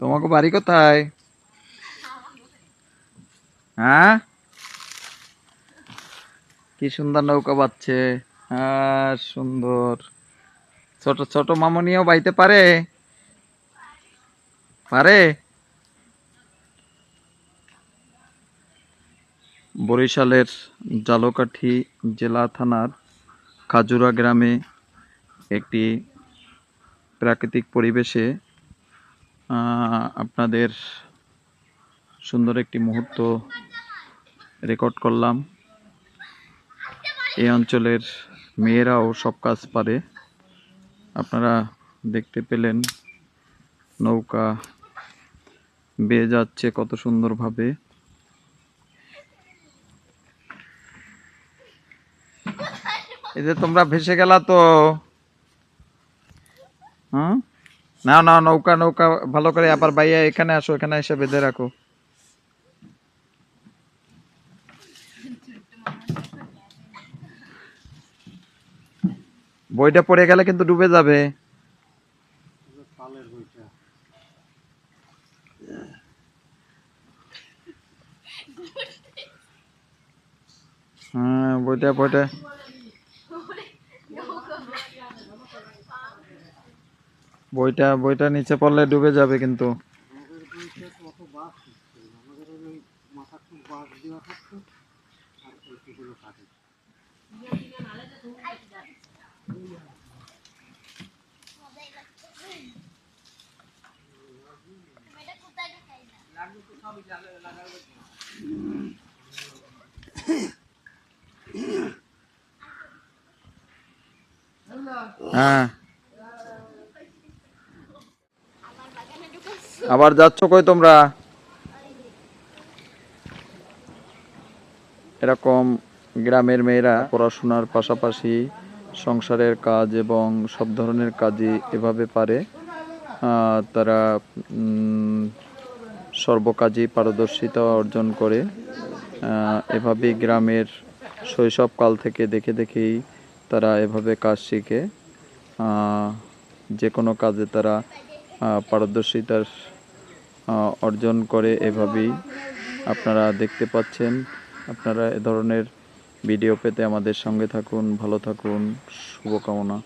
তোমাকে বাড়ি কোথায়? হ্যাঁ? কি সুন্দর নৌকা বাচ্ছে হ্যাঁ সুন্দর। ছোট ছোট মামনিও বাইতে পারে? পারে? বরিশালের জালকাঠি জেলা থানার খাজুরা গ্রামে একটি প্রাকৃতিক পরিবেশে আপনাদের সুন্দর একটি মুহূর্ত রেকর্ড করলাম। এই অঞ্চলের মেয়েরাও সব কাজ পারে। আপনারা দেখতে পেলেন নৌকা বেয়ে যাচ্ছে কত সুন্দরভাবে। এই যে তোমরা ভেসে গেলা তো। হ্যাঁ? না না, নৌকা নৌকা ভালো করে আবার বাইয়া এখানে আসো, এখানে এসে বেঁধে রাখো। বইটা পড়ে গেলে কিন্তু ডুবে যাবে। হ্যাঁ বইটা বইটা। বইটা বইটা নিচে পড়লে ডুবে যাবে কিন্তু। হ্যাঁ। আবার যাচ্ছ কই তোমরা? এরকম গ্রামের মেয়েরা পড়াশোনার পাশাপাশি সংসারের কাজ এবং সব ধরনের কাজই এভাবে পারে। তারা সর্বকাজেই পারদর্শিতা অর্জন করে। এভাবেই গ্রামের শৈশবকাল থেকে দেখে দেখেই তারা এভাবে কাজ শিখে। যে কোনো কাজে তারা পারদর্শিতার অর্জন করে এভাবেই আপনারা দেখতে পাচ্ছেন। আপনারা এ ধরনের ভিডিও পেতে আমাদের সঙ্গে থাকুন, ভালো থাকুন, শুভকামনা।